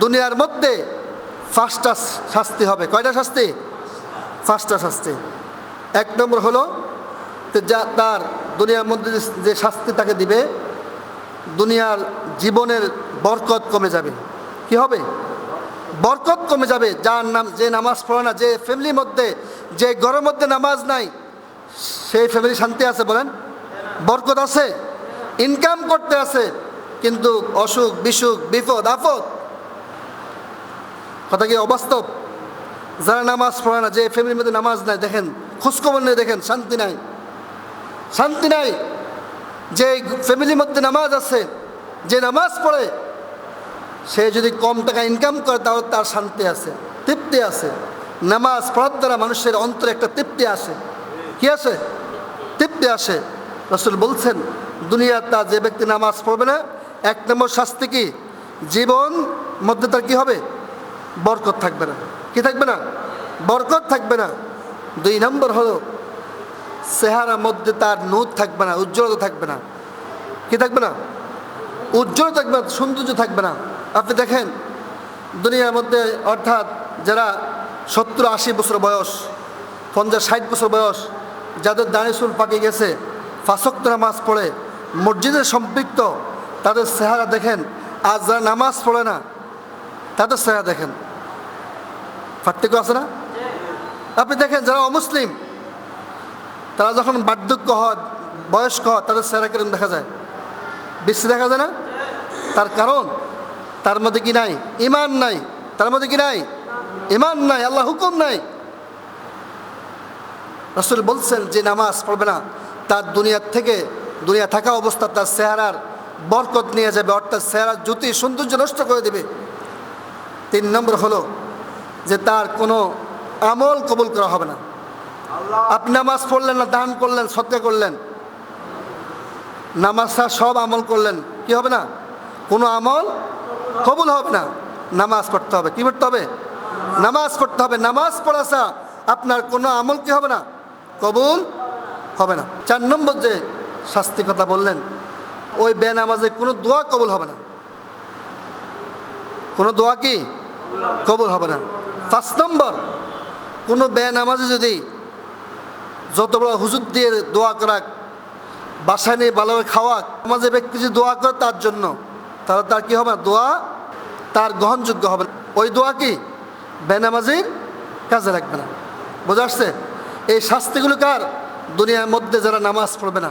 দুনিয়ার মধ্যে পাঁচটা শাস্তি হবে। কয়টা শাস্তি? পাঁচটা শাস্তি। এক নম্বর হলো যা তার দুনিয়ার মধ্যে যে- শাস্তি তাকে দিবে, দুনিয়ার জীবনের বরকত কমে যাবে। কি হবে? বরকত কমে যাবে। যার নাম যে নামাজ পড়ে না, যে ফ্যামিলির মধ্যে, যে ঘরের মধ্যে নামাজ নাই, সেই ফ্যামিলি শান্তি আছে বলেন? বরকত আছে। ইনকাম করতে আছে, কিন্তু অসুখ, বিসুখ, বিপদ, আপদ কথা কি অবাস্তব? যারা নামাজ পড়ে না, যে ফ্যামিলির মধ্যে নামাজ নাই, দেখেন, খোঁজখবর নিয়ে দেখেন, শান্তি নাই। শান্তি নাই। যে ফ্যামিলির মধ্যে নামাজ আছে, যে নামাজ পড়ে, সে যদি কম টাকা ইনকাম করে, তাহলে তার শান্তি আছে, তৃপ্তি আছে। নামাজ পড়ার দ্বারা মানুষের অন্তরে একটা তৃপ্তি আসে। কি আছে তৃপ্তি আসে। রসুল বলছেন দুনিয়ার তা যে ব্যক্তি নামাজ পড়বে না, এক নম্বর শাস্তি কি? জীবন মধ্যে তার কি হবে? বরকত থাকবে না। কি থাকবে না? বরকত থাকবে না। দুই নম্বর হলো চেহারার মধ্যে তার নূর থাকবে না, উজ্জ্বলতা থাকবে না। কি থাকবে না? উজ্জ্বল থাকবে না, সৌন্দর্য থাকবে না। আপনি দেখেন, দুনিয়ার মধ্যে অর্থাৎ যারা সত্তর আশি বছর বয়স, পঞ্চাশ ষাট বছর বয়স, যাদের দাঁড়ি চুল পাকে গেছে ফাঁসক্ত নামাজ পড়ে মসজিদের সম্পৃক্ত, তাদের চেহারা দেখেন, আর যারা নামাজ পড়ে না, তাদের চেহারা দেখেন। পার্থক্য আছে না? আপনি দেখেন যারা অমুসলিম, তারা যখন বার্ধক্য হয় বয়স্ক হয় তাদের চেহারা কীরকম দেখা যায়? বেশি দেখা যায় না? তার কারণ, তার মধ্যে কি নাই? ইমান নাই। তার মধ্যে কি নাই? ইমান নাই, আল্লাহ হুকুম নাই। রসুল বলছেন যে নামাজ পড়বে না, তার দুনিয়ার থেকে দুনিয়া থাকা অবস্থা, তার চেহারার বরকত নিয়ে যাবে, অর্থাৎ চেহারার জ্যোতি সৌন্দর্য নষ্ট করে দেবে। তিন নম্বর হলো যে তার কোনো আমল কবুল করা হবে না। আপনি নামাজ পড়লেন না দান করলেন সত্যা করলেন। নামাজ ছাড়া সব আমল করলেন কি হবে না? কোনো আমল কবুল হবে না। নামাজ পড়তে হবে কি পড়তে হবে? নামাজ পড়তে হবে নামাজ পড়া ছাড়া আপনার কোনো আমল কি হবে না? কবুল হবে না। চার নম্বর যে শাস্তি কথা বললেন ওই বেনামাজে কোনো দোয়া কবুল হবে না। কোনো দোয়া কি? কবুল হবে না। পাঁচ নম্বর, কোনো বেনামাজে যদি যত বড় হুজুর দিয়ে দোয়া করাক, বাসায় নিয়ে ভালোভাবে খাওয়াক আমাদের ব্যক্তি যদি দোয়া করে তার জন্য, তাহলে তার কি হবে দোয়া তার গ্রহণযোগ্য হবে ওই দোয়া কি? বেনামাজির কাজে লাগবে না। বোঝা আসছে? এই শাস্তিগুলো কার? দুনিয়ার মধ্যে যারা নামাজ পড়বে না।